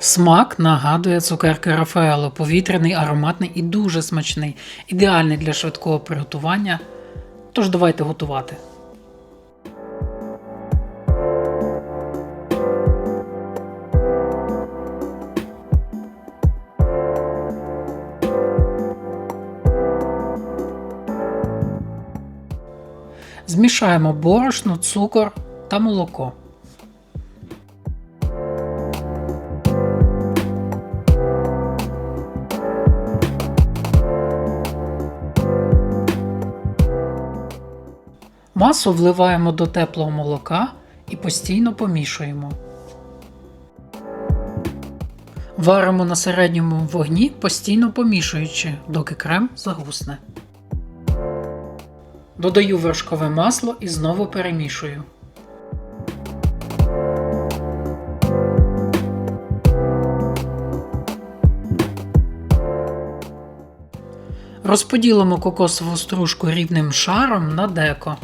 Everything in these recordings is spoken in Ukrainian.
Смак нагадує цукерки Рафаело, повітряний, ароматний і дуже смачний, ідеальний для швидкого приготування. Тож давайте готувати. Змішаємо борошно, цукор та молоко. Масу вливаємо до теплого молока і постійно помішуємо. Варимо на середньому вогні, постійно помішуючи, доки крем загусне. Додаю вершкове масло і знову перемішую. Розподілимо кокосову стружку рівним шаром на деко.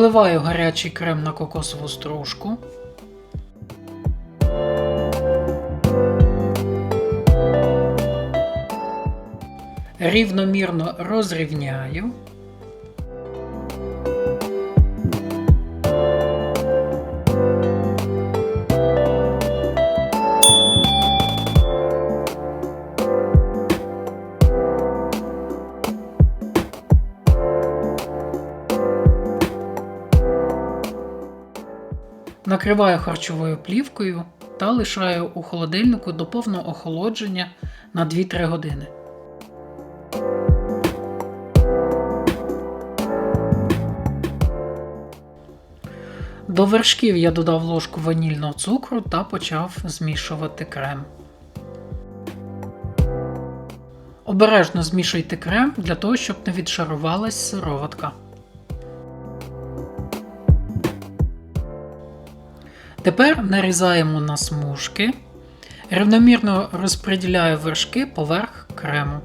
Виливаю гарячий крем на кокосову стружку. Рівномірно розрівняю. Накриваю харчовою плівкою та лишаю у холодильнику до повного охолодження на 2-3 години. До вершків я додав ложку ванільного цукру та почав змішувати крем. Обережно змішуйте крем для того, щоб не відшарувалась сироватка. Тепер нарізаємо на смужки. Рівномірно розподіляю вершки поверх крему.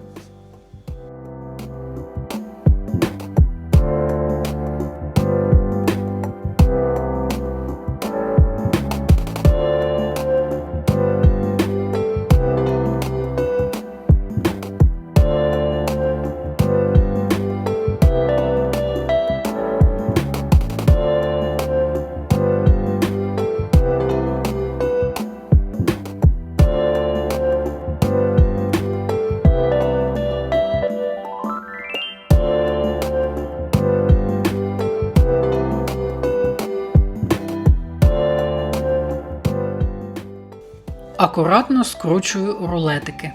Акуратно скручую рулетики.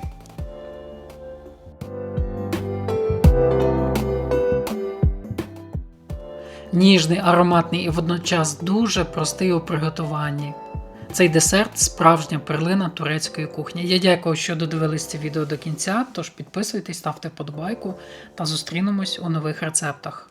Ніжний, ароматний і водночас дуже простий у приготуванні. Цей десерт справжня перлина турецької кухні. Я дякую, що додивились це відео до кінця. Тож підписуйтесь, ставте подобайку та зустрінемось у нових рецептах.